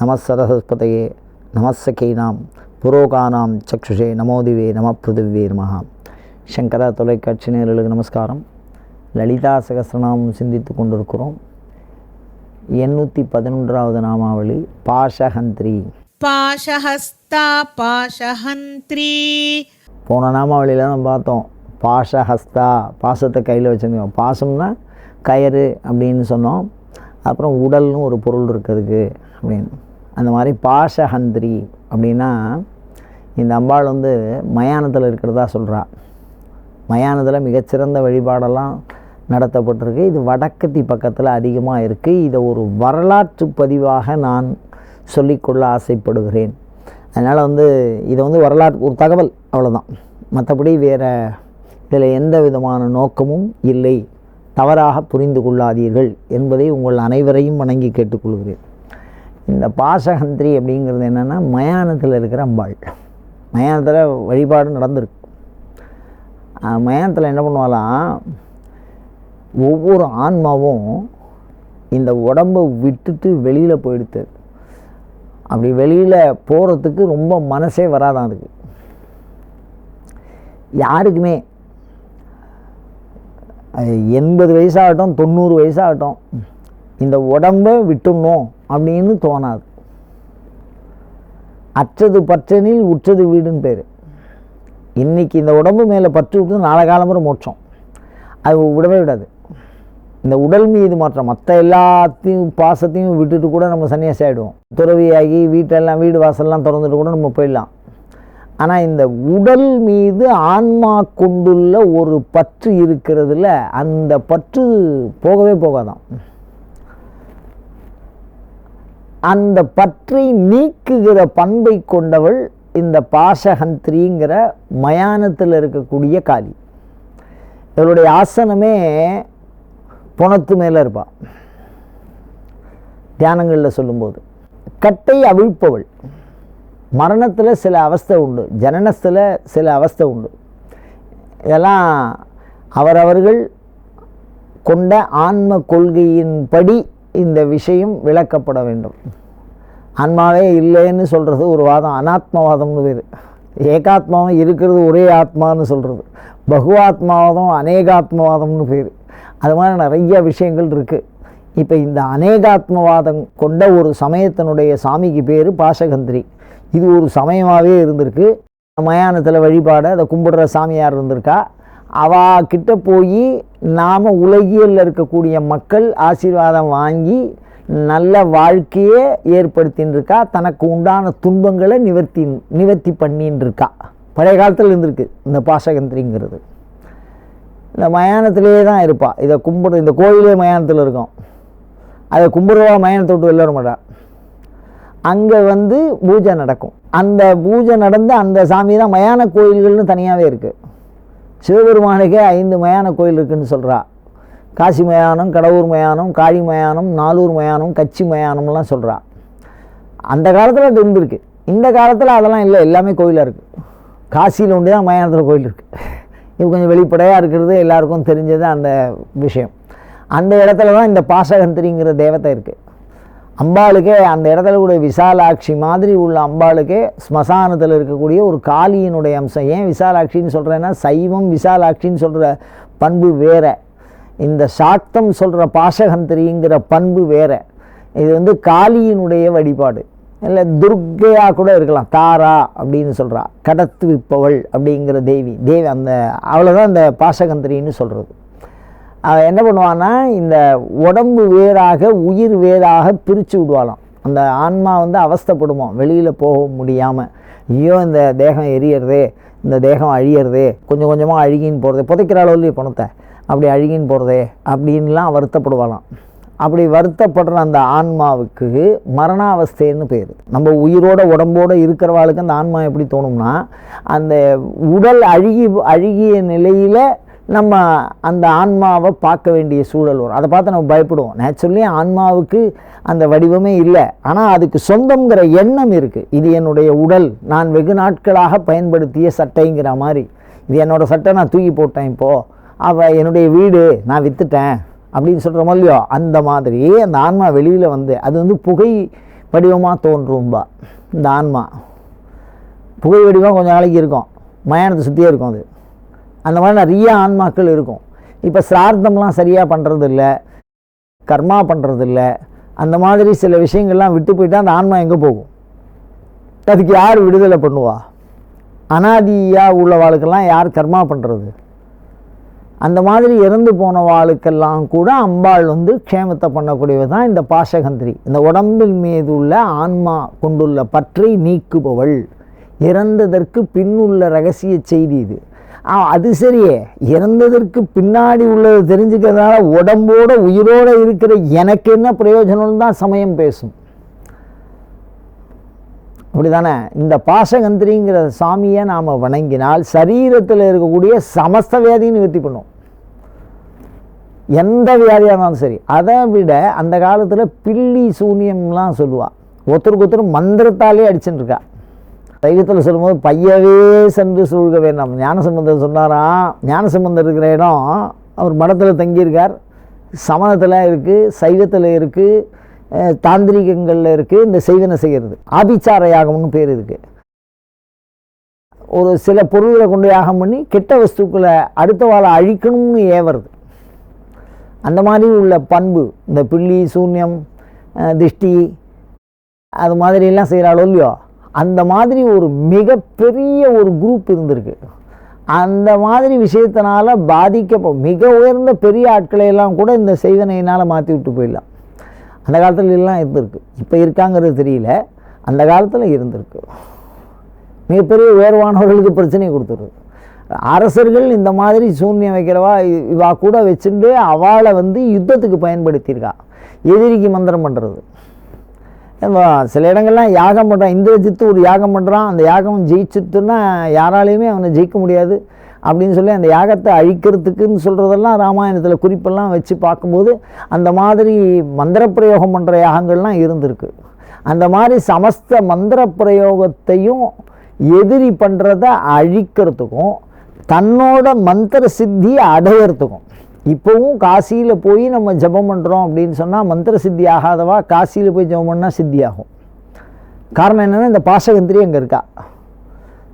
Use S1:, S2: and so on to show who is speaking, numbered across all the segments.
S1: நமசரஸ்பதையே நமசகீனாம் புரோகானாம் சக்ஷுஷே நமோதிவே நம பிருதிவே நமகா சங்கரா தொலைக்காட்சி நேரலுக்கு நமஸ்காரம். லலிதா சகசிரநாமம் சிந்தித்து கொண்டிருக்கிறோம். எண்ணூற்றி பதினொன்றாவது நாமாவளி பாஷஹந்திரி
S2: பாஷஹஸ்தா பாஷஹந்திரி.
S1: போன நாமாவளியில் தான் பார்த்தோம். பாஷஹஸ்தா பாசத்தை கையில் வச்சுருந்தோம். பாசம்னா கயிறு அப்படின்னு சொன்னோம். அப்புறம் உடல்னு ஒரு பொருள் இருக்கிறதுக்கு அப்படின்னு. அந்த மாதிரி பாஷஹந்திரி அப்படின்னா இந்த அம்பாள் வந்து மயானத்தில் இருக்கிறதா சொல்கிறா மயானத்தில் மிகச்சிறந்த வழிபாடெல்லாம் நடத்தப்பட்டிருக்கு. இது வடக்கத்தி பக்கத்தில் அதிகமாக இருக்குது இதை ஒரு வரலாற்று பதிவாக நான் சொல்லிக்கொள்ள ஆசைப்படுகிறேன். அதனால் வந்து இதை வந்து வரலாற்று ஒரு தகவல் அவ்வளோதான் மற்றபடி வேறு இதில் எந்த விதமான நோக்கமும் இல்லை. தவறாக புரிந்து கொள்ளாதீர்கள் என்பதை உங்கள் அனைவரையும் வணங்கி கேட்டுக்கொள்கிறேன். இந்த பாசகந்திரி அப்படிங்கிறது என்னென்னா மயானத்தில் இருக்கிற அம்பாள். மயானத்தில் வழிபாடு நடந்திருக்கு. மயானத்தில் என்ன பண்ணுவாலாம் ஒவ்வொரு ஆன்மாவும் இந்த உடம்பை விட்டுட்டு வெளியில் போயிடுத்து அப்படி வெளியில் போகிறதுக்கு ரொம்ப மனசே வராதான் அதுக்கு? யாருக்குமே? எண்பது வயசாகட்டும் தொண்ணூறு வயசாகட்டும் இந்த உடம்பை விட்டுணும் அப்படின்னு தோணாது. அற்றது பற்றனில் உற்றது வீடுன்னு பேர். இன்னைக்கு இந்த உடம்பு மேலே பற்று விட்டு நாளை காலம்புற மோட்சம். அது விடவே விடாது. இந்த உடல் மீது மாற்றம் மற்ற எல்லாத்தையும் பாசத்தையும் விட்டுட்டு கூட நம்ம சன்னியாசி ஆகிடுவோம் துறவியாகி வீட்டெல்லாம் வீடு வாசல்லாம் திறந்துட்டு கூட நம்ம போயிடலாம். ஆனால் இந்த உடல் மீது ஆன்மா கொண்டுள்ள ஒரு பற்று இருக்கிறதுல அந்த பற்று போகவே போகாதான் அந்த பற்றை நீக்குகிற பண்பை கொண்டவள் இந்த பாசஹந்திரிங்கிற மயானத்தில் இருக்கக்கூடிய காளி. இவளுடைய ஆசனமே புணத்து மேலே இருப்பாள் தியானங்களில் சொல்லும்போது. கட்டை அவிழ்ப்பவள். மரணத்தில் சில அவஸ்தை உண்டு. ஜனனத்தில் சில அவஸ்தை உண்டு. இதெல்லாம் அவரவர்கள் கொண்ட ஆன்ம கொள்கையின்படி இந்த விஷயம் விளக்கப்பட வேண்டும். ஆன்மாவே இல்லைன்னு சொல்கிறது ஒரு வாதம் அனாத்மவாதம்னு பேர் ஏகாத்மாவும் இருக்கிறது ஒரே ஆத்மான்னு சொல்கிறது பகுவாத்மாவாதம் அநேகாத்மவாதம்னு பேர் அது மாதிரி நிறைய விஷயங்கள் இருக்குது இப்போ இந்த அநேகாத்மவாதம் கொண்ட ஒரு சமயத்தினுடைய சாமிக்கு பேர் பாசகந்திரி. இது ஒரு சமயமாகவே இருந்திருக்கு. மயானத்தில் வழிபாட அதை கும்பிடுற சாமியார் இருந்திருக்கா? அவா கிட்ட போய் நாம் உலகியலில் இருக்கக்கூடிய மக்கள் ஆசீர்வாதம் வாங்கி நல்ல வாழ்க்கையை ஏற்படுத்தின்னு இருக்கா தனக்கு உண்டான துன்பங்களை நிவர்த்தி நிவர்த்தி பண்ணின்னு இருக்கா பழைய காலத்தில் இருந்திருக்கு இந்த பாசகந்திரிங்கிறது. இந்த மயானத்திலே தான் இருப்பா. இதை கும்பிடு இந்த கோயிலே மயானத்தில் இருக்கும். அதை கும்பிடுவா மயானத்தை விட்டு வெளில வர அங்கே வந்து பூஜை நடக்கும். அந்த பூஜை நடந்து அந்த சாமி தான் மயான கோயில்கள்னு தனியாகவே இருக்குது சிவபெருமானுக்கே ஐந்து மயான கோயில் இருக்குதுன்னு சொல்கிறா காசி மயானம் கடவுர் மயானம் காளி மயானம் நாலூர் மயானம் கச்சி மயானம்லாம் சொல்கிறா அந்த காலத்தில் அது இருந்திருக்கு. இந்த காலத்தில் அதெல்லாம் இல்லை எல்லாமே கோயிலாக இருக்குது காசியில் உண்டு தான் மயானத்தில் கோயில் இருக்குது இது கொஞ்சம் வெளிப்படையாக இருக்கிறது எல்லாருக்கும் தெரிஞ்சது அந்த விஷயம். அந்த இடத்துல தான் இந்த பாசகந்திரிங்கிற தேவதை இருக்குது அம்பாளுக்கே அந்த இடத்துல கூட விசாலாட்சி மாதிரி உள்ள அம்பாளுக்கே ஸ்மசானத்தில் இருக்கக்கூடிய ஒரு காளியினுடைய அம்சம். ஏன் விசாலாட்சின்னு சொல்கிறேன்னா சைவம் விசாலாட்சின்னு சொல்கிற பண்பு வேற. இந்த சாக்தம் சொல்கிற பாசகந்திரிங்கிற பண்பு வேற. இது வந்து காளியினுடைய வழிபாடு. இல்லை துர்க்கையாக கூட இருக்கலாம். தாரா அப்படின்னு சொல்கிறா கடத்து விப்பவள் அப்படிங்கிற தேவி. தேவி அந்த அவ்வளோதான் அந்த பாசகந்திரின்னு சொல்கிறது அவன் என்ன பண்ணுவான்னா இந்த உடம்பு வேறாக உயிர் வேறாக பிரித்து விடுவாளாம். அந்த ஆன்மா வந்து அவஸ்தப்படுமோ? வெளியில் போக முடியாமல் ஐயோ இந்த தேகம் எரியறதே இந்த தேகம் அழியறதே கொஞ்சம் கொஞ்சமாக அழுகின்னு போகிறதே புதைக்கிற அளவுலேயே பணத்தை அப்படி அழுகின்னு போகிறதே அப்படின்லாம் வருத்தப்படுவாளாம். அப்படி வருத்தப்படுற அந்த ஆன்மாவுக்கு மரணாவஸ்தைன்னு பேர். நம்ம உயிரோட உடம்போடு இருக்கிறவாளுக்கு அந்த ஆன்மா எப்படி தோணும்னா அந்த உடல் அழுகி அழுகிய நிலையில் நம்ம அந்த ஆன்மாவை பார்க்க வேண்டிய சூழல் வரும். அதை பார்த்து நம்ம பயப்படுவோம். நேச்சுரலி ஆன்மாவுக்கு அந்த வடிவமே இல்லை. ஆனால் அதுக்கு சொந்தங்கிற எண்ணம் இருக்குது இது என்னுடைய உடல். நான் வெகு நாட்களாக பயன்படுத்திய சட்டைங்கிற மாதிரி. இது என்னோடய சட்டை நான் தூக்கி போட்டேன் இப்போது அவள் என்னுடைய வீடு நான் விற்றுட்டேன் அப்படின்னு சொல்கிறோமோ இல்லையோ? அந்த மாதிரி. அந்த ஆன்மா வெளியில் வந்து அது வந்து புகை வடிவமாக தோன்றும்பா. இந்த ஆன்மா. புகை வடிவம் கொஞ்சம் நாளைக்கு இருக்கும். மயானத்தை சுற்றியே இருக்கும் அது. அந்த மாதிரி நிறைய ஆன்மாக்கள் இருக்கும். இப்போ சிரார்த்தம்லாம் சரியாக பண்ணுறதில்ல கர்மா பண்ணுறதில்ல அந்த மாதிரி சில விஷயங்கள்லாம் விட்டு போயிட்டால் அந்த ஆன்மா எங்கே போகும்? அதுக்கு யார் விடுதலை பண்ணுவா? அனாதியாக உள்ளவாளுக்கெல்லாம் யார் கர்மா பண்ணுறது அந்த மாதிரி இறந்து போன வாளுக்கெல்லாம் கூட அம்பாள் வந்து க்ஷேமத்தை பண்ணக்கூடியது தான் இந்த பாசகந்திரி இந்த உடம்பின் மீது உள்ள ஆன்மா கொண்டுள்ள பற்றை நீக்குபவள். இறந்ததற்கு பின்னுள்ள ரகசிய செய்தி இது. அது சரியே இறந்ததற்கு பின்னாடி உள்ளது தெரிஞ்சுக்கிறதுனால உடம்போட உயிரோட இருக்கிற எனக்கு என்ன பிரயோஜனம்னு தான் சமயம் பேசும். அப்படிதானே? இந்த பாசகந்திரிங்கிற சாமியை நாம் வணங்கினால் சரீரத்தில் இருக்கக்கூடிய சமஸ்த வியாதியும் நிவர்த்தி பண்ணும். எந்த வியாதியாக இருந்தாலும் சரி. அதை விட அந்த காலத்தில் பில்லி சூன்யம்லாம் சொல்லுவாள் ஒருத்தருக்கு ஒருத்தர் மந்திரத்தாலே அடிச்சுட்டுருக்கா இருக்கா தெய்வத்தில் சொல்லும்போது பையவே சென்று சூழ்க வேண்டாம். ஞானசம்பந்தர் சொன்னாராம் ஞானசம்பந்தர் இருக்கிற இடம் அவர் மடத்தில் தங்கியிருக்கார். சமணத்தில் இருக்குது சைவத்தில் இருக்குது தாந்திரிகங்களில் இருக்குது இந்த செய்வனை செய்கிறது ஆபிச்சார யாகம்னு பேர் இருக்குது ஒரு சில பொருள்களை கொண்டு யாகம் பண்ணி கெட்ட வஸ்துக்களை அடுத்த வாழை அழிக்கணும்னு ஏவருது அந்த மாதிரி உள்ள பண்பு இந்த பில்லி சூன்யம் திஷ்டி அது மாதிரிலாம் செய்கிறாளோ இல்லையோ? அந்த மாதிரி ஒரு மிகப்பெரிய ஒரு குரூப் இருந்திருக்கு. அந்த மாதிரி விஷயத்தினால பாதிக்க மிக உயர்ந்த பெரிய ஆட்களை எல்லாம் கூட இந்த செய்வனையினால் மாற்றி விட்டு போயிடலாம். அந்த காலத்தில் எல்லாம் இருந்திருக்கு. இப்போ இருக்காங்கிறது தெரியல. அந்த காலத்தில் இருந்திருக்கு. மிகப்பெரிய உயர்வானவர்களுக்கு பிரச்சனை கொடுத்துருது. அரசர்கள் இந்த மாதிரி சூன்யம் வைக்கிறவா இவா கூட வச்சுட்டு அவளை வந்து யுத்தத்துக்கு பயன்படுத்தியிருக்கா. எதிரிக்கு மந்திரம் பண்ணுறது சில இடங்கள்லாம் யாகம் பண்ணுறான் இந்திரஜித்து ஒரு யாகம் பண்ணுறான் அந்த யாகம் ஜெயிச்சுட்டுன்னா யாராலையுமே அவனை ஜெயிக்க முடியாது அப்படின்னு சொல்லி அந்த யாகத்தை அழிக்கிறதுக்குன்னு சொல்கிறதெல்லாம் ராமாயணத்தில் குறிப்பெல்லாம் வச்சு பார்க்கும்போது அந்த மாதிரி மந்திர பிரயோகம் பண்ணுற யாகங்கள்லாம் இருந்திருக்கு. அந்த மாதிரி சமஸ்த மந்திர பிரயோகத்தையும் எதிரி பண்ணுறத அழிக்கிறதுக்கும் தன்னோட மந்திர சித்தியை அடையிறதுக்கும் இப்போவும் காசியில் போய் நம்ம ஜெபம் பண்ணுறோம் அப்படின்னு சொன்னால் மந்திர சித்தி ஆகாதவா? காசியில் போய் ஜெபம் பண்ணால் சித்தி ஆகும் காரணம் என்னென்னா இந்த பாசகந்திரி அங்கே இருக்கா?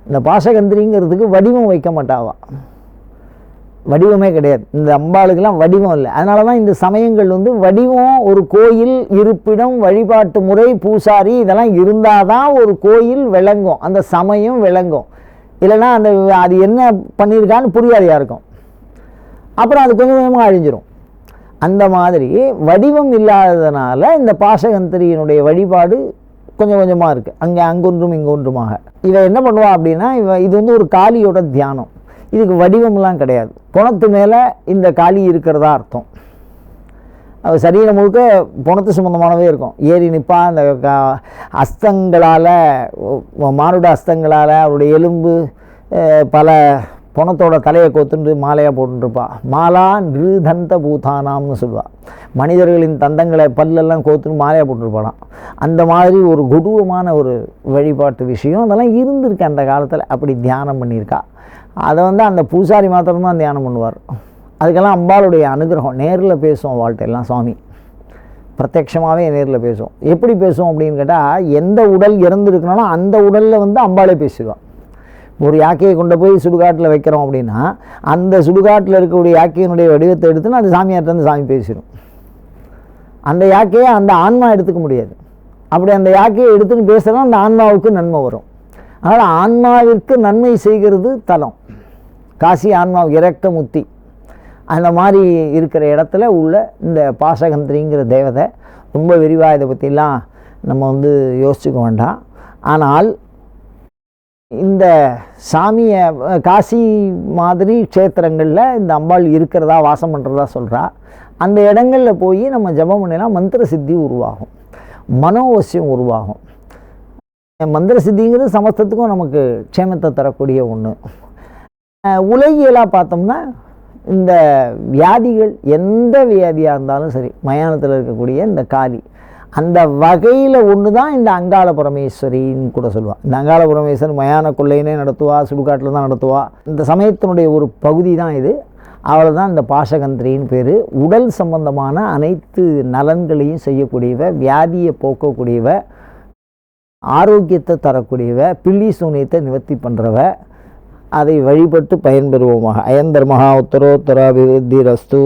S1: இந்த பாசகந்திரிங்கிறதுக்கு வடிவம் வைக்க மாட்டாவா? வடிவமே கிடையாது. இந்த அம்பாளுக்கெல்லாம் வடிவம் இல்லை. அதனால தான் இந்த சமயங்கள் வந்து வடிவம் ஒரு கோயில் இருப்பிடம் வழிபாட்டு முறை பூசாரி இதெல்லாம் இருந்தால் தான் ஒரு கோயில் விளங்கும். அந்த சமயம் விளங்கும். இல்லைன்னா அந்த அது என்ன பண்ணியிருக்கான்னு புரியாதையாக இருக்கும். அப்புறம் அது கொஞ்சம் கொஞ்சமாக அழிஞ்சிரும். அந்த மாதிரி வடிவம் இல்லாததுனால இந்த பாசகந்திரியினுடைய வழிபாடு கொஞ்சம் கொஞ்சமாக இருக்குது அங்கே அங்கொன்றும் இங்கொன்றுமாக. இதை என்ன பண்ணுவா அப்படின்னா இவ இது வந்து ஒரு காளியோட தியானம். இதுக்கு வடிவம்லாம் கிடையாது. புணத்து மேலே இந்த காளி இருக்கிறதா அர்த்தம். அது சரீரம் முழுக்க புணத்து சம்மந்தமானவே இருக்கும். ஏறி நிற்பா அந்த அஸ்தங்களால் மானுட அஸ்தங்களால் அவருடைய எலும்பு பல புணத்தோட தலையை கோத்துண்டு மாலையாக போட்டுருப்பா மாலா நிருதந்த பூதானாம்னு சொல்லுவாள் மனிதர்களின் தந்தங்களை பல்லெல்லாம் கோத்துன்னு மாலையாக போட்டுருப்பாளாம் அந்த மாதிரி ஒரு கொடூரமான ஒரு வழிபாட்டு விஷயம் அதெல்லாம் இருந்திருக்கு அந்த காலத்தில். அப்படி தியானம் பண்ணியிருக்கா. அதை வந்து அந்த பூசாரி மாத்திரம்தான் தியானம் பண்ணுவார். அதுக்கெல்லாம் அம்பாளுடைய அனுகிரகம். நேரில் பேசுவோம் வாழ்க்கை எல்லாம் சுவாமி. பிரத்யட்சமாகவே நேரில் பேசுவோம். எப்படி பேசுவோம் அப்படின்னு கேட்டால் எந்த உடல் இறந்துருக்கனாலும் அந்த உடலில் வந்து அம்பாளே பேசுவாள் ஒரு யாக்கையை கொண்டு போய் சுடுகாட்டில் வைக்கிறோம் அப்படின்னா அந்த சுடுகாட்டில் இருக்கக்கூடிய யாக்கையினுடைய வடிவத்தை எடுத்துன்னு அந்த சாமியார்ட்ட சாமி பேசிடும். அந்த யாக்கையை அந்த ஆன்மா எடுத்துக்க முடியாது. அப்படி அந்த யாக்கையை எடுத்துன்னு பேசுகிறோம் அந்த ஆன்மாவுக்கு நன்மை வரும். அதனால் ஆன்மாவிற்கு நன்மை செய்கிறது தலம். காசி ஆன்மா இறக்க முத்தி. அந்த மாதிரி இருக்கிற இடத்துல உள்ள இந்த பாசகந்திரிங்கிற தேவதை ரொம்ப விரிவாக இதை பற்றிலாம் நம்ம வந்து யோசிச்சுக்க வேண்டாம். ஆனால் இந்த சாமியை காசி மாதிரி க்ஷேத்திரங்களில் இந்த அம்பாள் இருக்கிறதா வாசம் பண்ணுறதா சொல்கிறா அந்த இடங்களில் போய் நம்ம ஜபம் பண்ணினா மந்திர சித்தி உருவாகும். மனோவசியம் உருவாகும். மந்திர சித்திங்கிறது சமஸ்தத்துக்கும் நமக்கு க்ஷேமத்தை தரக்கூடிய ஒன்று உலகியலாக பார்த்தோம்னா இந்த வியாதிகள் எந்த வியாதியாக இருந்தாலும் சரி மயானத்தில் இருக்கக்கூடிய இந்த காளி அந்த வகையில் ஒன்று தான் இந்த அங்காள புரமேஸ்வரின்னு கூட சொல்லுவாள் இந்த அங்காள புரமேஸ்வரன் மயான கொள்ளையினே நடத்துவா சுடுகாட்டில் தான் நடத்துவா. இந்த சமயத்தினுடைய ஒரு பகுதி தான் இது. அவள் தான் இந்த பாஷகந்திரின்னு பேர். உடல் சம்பந்தமான அனைத்து நலன்களையும் செய்யக்கூடியவ வியாதியை போக்கக்கூடியவ ஆரோக்கியத்தை தரக்கூடியவ பில்லி சூனியத்தை நிவர்த்தி பண்ணுறவ அதை வழிபட்டு பயன்பெறுவோமாக. அயந்தர் மகா உத்தரோத்தராபிவிருத்தி ரஸ்து